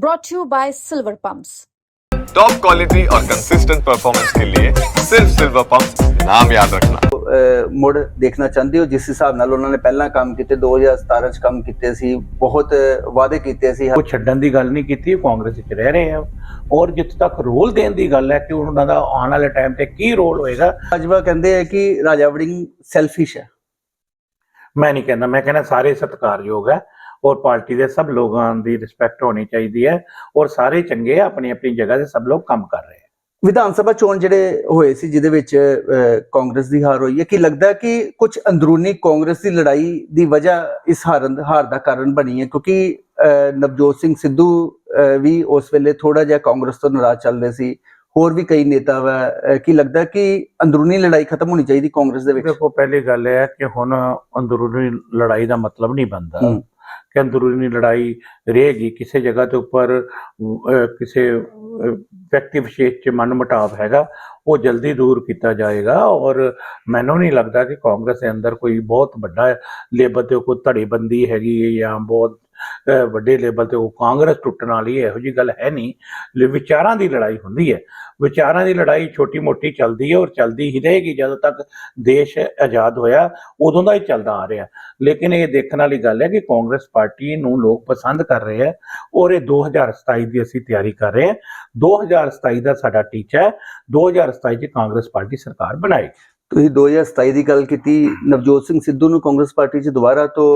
brought to you by Silver Pumps. Top quality और consistent performance के लिए सिर्फ सिल्वर पंप नाम याद रखना ਅਹ ਮੁੜ ਦੇਖਣਾ ਚਾਹੁੰਦੇ ਹੋ ਜਿਸ ਹਿਸਾਬ ਨਾਲ ਉਹਨਾਂ ਨੇ ਪਹਿਲਾਂ ਕੰਮ ਕੀਤੇ 2017 ਚ ਕੰਮ ਕੀਤੇ ਸੀ ਬਹੁਤ ਵਾਅਦੇ ਕੀਤੇ ਸੀ ਉਹ ਛੱਡਣ ਦੀ ਗੱਲ ਨਹੀਂ ਕੀਤੀ ਉਹ ਕਾਂਗਰਸ ਵਿੱਚ ਰਹਿ ਰਹੇ ਆ ਔਰ ਜਿੱਥੇ ਤੱਕ ਰੋਲ ਦੇਣ ਦੀ ਗੱਲ ਹੈ ਕਿ ਉਹਨਾਂ ਦਾ ਆਉਣ ਵਾਲੇ ਟਾਈਮ ਤੇ ਕੀ ਰੋਲ ਹੋਏਗਾ ਬਾਜਵਾ ਕਹਿੰਦੇ ਆ ਕਿ ਰਾਜਾ ਵੜਿੰਗ ਸੈਲਫਿਸ਼ ਹੈ ਮੈਂ ਨਹੀਂ ਕਹਿੰਦਾ ਮੈਂ ਕਹਿੰਦਾ ਸਾਰੇ ਸਤਿਕਾਰਯੋਗ ਹੈ ਔਰ ਪਾਰਟੀ ਦੇ ਸਭ ਲੋਕਾਂ ਦੀ ਰਿਸਪੈਕਟ ਹੋਣੀ ਚਾਹੀਦੀ ਹੈ ਔਰ ਸਾਰੇ ਚੰਗੇ ਆ ਆਪਣੀ ਆਪਣੀ ਜਗ੍ਹਾ ਤੇ ਸਭ ਲੋਕ ਕੰਮ ਕਰ ਰਹੇ ਆ ਵਿਧਾਨ ਸਭਾ ਚੋਣ ਜਿਹੜੇ ਹੋਏ ਸੀ ਜਿਹਦੇ ਵਿੱਚ ਕਾਂਗਰਸ ਦੀ ਹਾਰ ਹੋਈ ਹੈ ਕਿ ਲੱਗਦਾ ਹੈ ਕਿ ਕੁਝ ਅੰਦਰੂਨੀ ਕਾਂਗਰਸ ਦੀ ਲੜਾਈ ਦੀ ਵਜ੍ਹਾ ਇਸ ਹਾਰਨ ਹਾਰ ਦਾ ਕਾਰਨ ਬਣੀ ਹੈ? ਕਿਉਂਕਿ ਨਵਜੋਤ ਸਿੰਘ ਸਿੱਧੂ ਵੀ ਉਸ ਵੇਲੇ ਥੋੜਾ ਜਿਹਾ ਕਾਂਗਰਸ ਤੋਂ ਨਾਰਾਜ਼ ਚੱਲਦੇ ਸੀ। ਹੋਰ ਵੀ ਕਈ ਨੇਤਾ ਵਾ ਕੀ ਲੱਗਦਾ ਹੈ ਕਿ ਅੰਦਰੂਨੀ ਲੜਾਈ ਖਤਮ ਹੋਣੀ ਚਾਹੀਦੀ ਕਾਂਗਰਸ ਦੇ ਵਿੱਚ? ਦੇਖੋ ਪਹਿਲੀ ਗੱਲ ਇਹ ਹੈ ਕਿ ਹੁਣ ਅੰਦਰੂਨੀ ਲੜਾਈ ਦਾ ਮਤਲਬ ਨਹੀਂ ਬਣਦਾ। ਕਿ ਅੰਦਰੂਨੀ ਲੜਾਈ ਰਹੇਗੀ, ਕਿਸੇ ਜਗ੍ਹਾ ਦੇ ਉੱਪਰ ਕਿਸੇ ਵਿਅਕਤੀ ਵਿਸ਼ੇਸ਼ ਚ ਮਨ ਮੁਟਾਵ ਹੈਗਾ, ਉਹ ਜਲਦੀ ਦੂਰ ਕੀਤਾ ਜਾਏਗਾ ਔਰ ਮੈਨੂੰ ਨਹੀਂ ਲੱਗਦਾ ਕਿ ਕਾਂਗਰਸ ਦੇ ਅੰਦਰ ਕੋਈ ਬਹੁਤ ਵੱਡਾ ਲੇਬਰ ਤੇ ਕੋਈ ਧੜੇਬੰਦੀ ਹੈਗੀ ਹੈ ਜਾਂ ਬਹੁਤ ਵੱਡੇ ਲੈਵਲ ਤੇ ਉਹ ਕਾਂਗਰਸ ਟੁੱਟਣ ਵਾਲੀ ਇਹੋ ਜੀ ਗੱਲ ਹੈ ਨਹੀਂ। ਵਿਚਾਰਾਂ ਦੀ ਲੜਾਈ ਹੁੰਦੀ ਹੈ। ਵਿਚਾਰਾਂ ਦੀ ਲੜਾਈ ਛੋਟੀ ਮੋਟੀ ਚੱਲਦੀ ਹੈ ਔਰ ਚੱਲਦੀ ਹੀ ਰਹੇਗੀ। ਜਦੋਂ ਤੱਕ ਦੇਸ਼ ਆਜ਼ਾਦ ਹੋਇਆ, ਉਦੋਂ ਦਾ ਹੀ ਚੱਲਦਾ ਆ ਰਿਹਾ। ਲੇਕਿਨ ਇਹ ਦੇਖਣ ਵਾਲੀ ਗੱਲ ਹੈ ਕਿ ਕਾਂਗਰਸ ਪਾਰਟੀ ਨੂੰ ਲੋਕ ਪਸੰਦ ਕਰ ਰਹੇ ਹੈ ਔਰ ਇਹ 2027 ਦੀ ਅਸੀਂ ਤਿਆਰੀ ਕਰ ਰਹੇ ਹਾਂ। 2027 ਦਾ ਸਾਡਾ ਟੀਚਾ ਹੈ। 2027 ਚ ਕਾਂਗਰਸ ਪਾਰਟੀ ਸਰਕਾਰ ਬਣਾਏਗੀ। ਤੁਸੀਂ 2027 ਦੀ ਗੱਲ ਕੀਤੀ, ਨਵਜੋਤ ਸਿੰਘ ਸਿੱਧੂ ਨੂੰ ਕਾਂਗਰਸ ਪਾਰਟੀ 'ਚ ਦੁਬਾਰਾ ਤੋਂ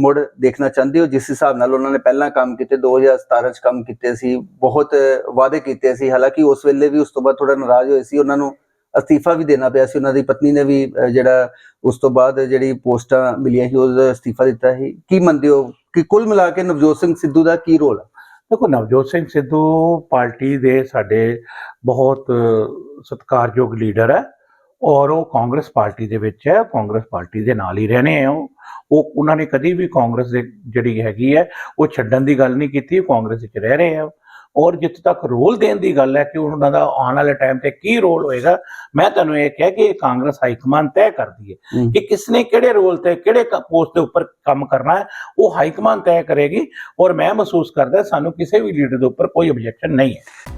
ਮੁੜ ਦੇਖਣਾ ਚਾਹੁੰਦੇ ਹੋ? ਜਿਸ ਹਿਸਾਬ ਨਾਲ ਉਹਨਾਂ ਨੇ ਪਹਿਲਾਂ ਕੰਮ ਕੀਤੇ 2017 'ਚ ਕੰਮ ਕੀਤੇ ਸੀ, ਬਹੁਤ ਵਾਅਦੇ ਕੀਤੇ ਸੀ। ਹਾਲਾਂਕਿ ਉਸ ਵੇਲੇ ਵੀ ਉਸ ਤੋਂ ਬਾਅਦ ਥੋੜਾ ਨਾਰਾਜ਼ ਹੋਏ ਸੀ। ਉਹਨਾਂ ਨੂੰ ਅਸਤੀਫਾ ਵੀ ਦੇਣਾ ਪਿਆ ਸੀ। ਉਹਨਾਂ ਦੀ ਪਤਨੀ ਨੇ ਵੀ ਜਿਹੜਾ ਉਸ ਤੋਂ ਬਾਅਦ ਜਿਹੜੀ ਪੋਸਟਾਂ ਮਿਲੀਆਂ ਸੀ, ਉਹਦਾ ਅਸਤੀਫਾ ਦਿੱਤਾ ਸੀ। ਕੀ ਮੰਨਦੇ ਹੋ? ਕਿ ਕੁੱਲ ਮਿਲਾ ਕੇ ਨਵਜੋਤ ਸਿੰਘ ਸਿੱਧੂ ਦਾ ਕੀ ਰੋਲ ਹੈ ਦੇਖੋ, ਨਵਜੋਤ ਸਿੰਘ ਸਿੱਧੂ ਪਾਰਟੀ ਦੇ ਸਾਡੇ ਬਹੁਤ ਸਤਿਕਾਰਯੋਗ ਲੀਡਰ ਹੈ। ਔਰ ਉਹ ਕਾਂਗਰਸ ਪਾਰਟੀ ਦੇ ਵਿੱਚ ਹੈ ਕਾਂਗਰਸ ਪਾਰਟੀ ਦੇ ਨਾਲ ਹੀ ਰਹਿਣੇ ਆ ਉਹ। ਉਹ ਉਹਨਾਂ ਨੇ ਕਦੀ ਵੀ ਕਾਂਗਰਸ ਦੇ ਜਿਹੜੀ ਹੈਗੀ ਹੈ ਉਹ ਛੱਡਣ ਦੀ ਗੱਲ ਨਹੀਂ ਕੀਤੀ ਉਹ ਕਾਂਗਰਸ ਵਿੱਚ ਰਹਿ ਰਹੇ ਆ। ਔਰ ਜਿੱਥੇ ਤੱਕ ਰੋਲ ਦੇਣ ਦੀ ਗੱਲ ਹੈ ਕਿ ਉਹਨਾਂ ਦਾ ਆਉਣ ਵਾਲੇ ਟਾਈਮ ਤੇ ਕੀ ਰੋਲ ਹੋਏਗਾ ਮੈਂ ਤੁਹਾਨੂੰ ਇਹ ਕਿਹਾ ਕਿ ਕਾਂਗਰਸ ਹਾਈਕਮਾਨ ਤੈਅ ਕਰਦੀ ਹੈ। ਕਿ ਕਿਸਨੇ ਕਿਹੜੇ ਰੋਲ ਤੇ ਕਿਹੜੇ ਪੋਸਟ ਦੇ ਉੱਪਰ ਕੰਮ ਕਰਨਾ ਹੈ ਉਹ ਹਾਈਕਮਾਨ ਤੈਅ ਕਰੇਗੀ। ਔਰ ਮੈਂ ਮਹਿਸੂਸ ਕਰਦਾ ਸਾਨੂੰ ਕਿਸੇ ਵੀ ਲੀਡਰ ਦੇ ਉੱਪਰ ਕੋਈ ਆਬਜੈਕਸ਼ਨ ਨਹੀਂ ਹੈ।